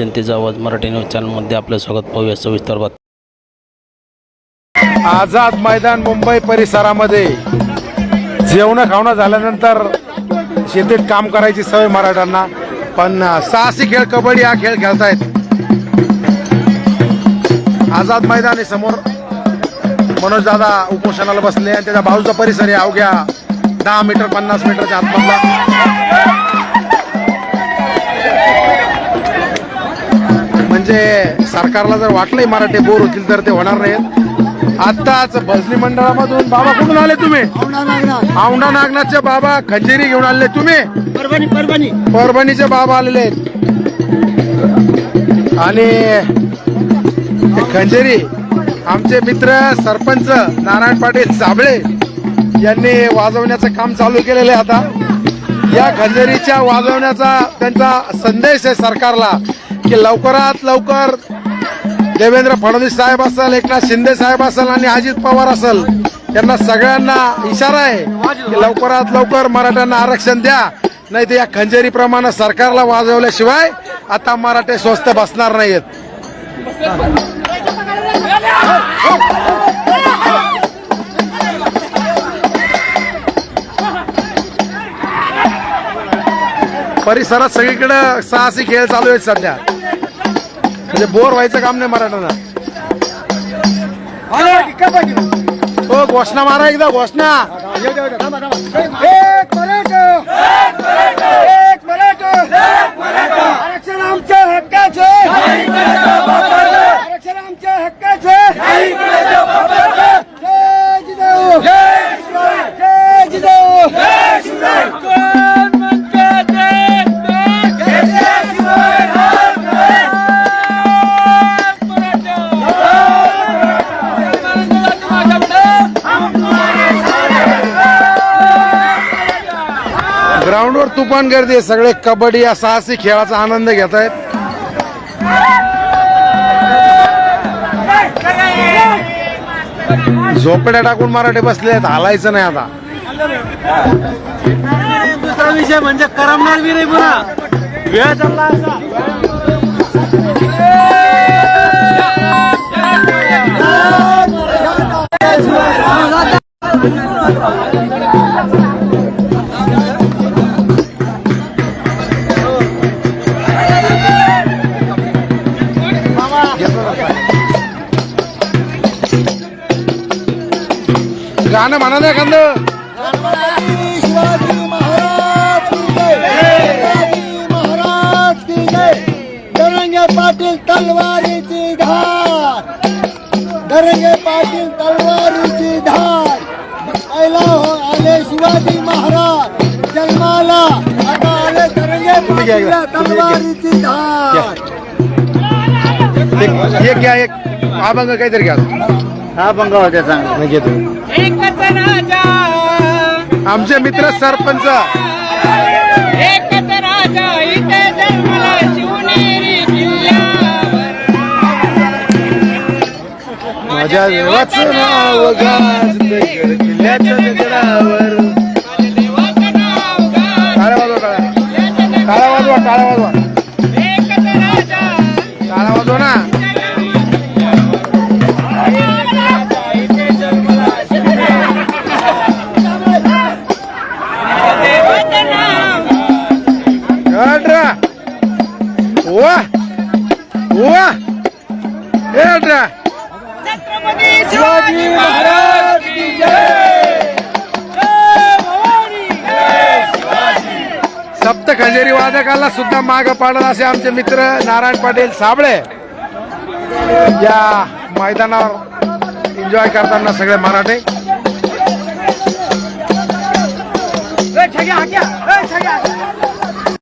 जनतेचा आवाज मराठी न्यूज चॅनलमध्ये आपलं स्वागत. पाहूया सविस्तर बात आझाद मैदान मुंबई परिसरामध्ये जेवणं खावणं झाल्यानंतर शेतीत काम करायची सवय मराठ्यांना. पण साहसी खेळ कबड्डी हा खेळ खेळतायत. आझाद मैदान आहे समोर मनोज दादा उपोषणाला बसले आणि त्याच्या बाजूचा परिसर आहे अवघ्या दहा मीटर पन्नास मीटरच्या आतमधला. म्हणजे सरकारला जर वाटलंय मराठी बोर होतील तर ते होणार नाहीत. आत्ताच भजनी मंडळामधून बाबा कुठून आले तुम्ही? औंढा नागनाथचे बाबा खंजेरी घेऊन आले तुम्ही? परभणी परभणी. परभणीचे बाबा आलेले आहेत. आणि खंजेरी आमचे मित्र सरपंच नारायण पाटील साबळे यांनी वाजवण्याचं काम चालू केलेलं आहे आता. या खंजेरीच्या वाजवण्याचा त्यांचा संदेश आहे सरकारला. की लवकरात लवकर देवेंद्र फडणवीस साहेब असेल एकनाथ शिंदे साहेब असेल आणि अजित पवार असेल त्यांना सगळ्यांना इशारा आहे की लवकरात लवकर मराठ्यांना आरक्षण द्या. नाही तर या खंजेरीप्रमाणे सरकारला वाजवल्याशिवाय आता मराठे स्वस्त बसणार नाहीत परिसरात सगळीकडे साहसी खेळ चालू आहेत सध्या. म्हणजे बोर व्हायचं काम नाही मराठ्यांना. हो घोषणा मारा एकदा घोषणा. तुफान गर्दी आहे. सगळे कबड्डी या साहसी खेळाचा आनंद घेत आहेत. झोपड्या टाकून मराठे बसले आहेत. हालायचं नाही आता. दुसरा विषय म्हणजे करमणार बी नाही पुन्हा. वेळ चालला असा. गाणं म्हणा नाही एखादं. शिवाजी महाराज की जय शिवाजी महाराज की जय दरंगे पाटील तलवारीची धार. दरंगे पाटील तलवारीची धार. पहिला हो आले शिवाजी महाराज. जन्माला आता आले दरंगे पाटील. तलवारीची धार. एक एक घ्या एक अभंग काहीतरी घ्या. हा बंगा होत्या चांगला. नाही घेतो एकच राजा आमचे मित्र सरपंच. माझ्या देवाचं नाव गाजते किल्ल्याच्या दगडावर शिवाजी महाराज की सप्त खंजेरी वादकाला सुद्धा माग पाडत असे आमचे मित्र नारायण पाटील साबळे. या मैदानावर एन्जॉय करताना सगळे मराठे.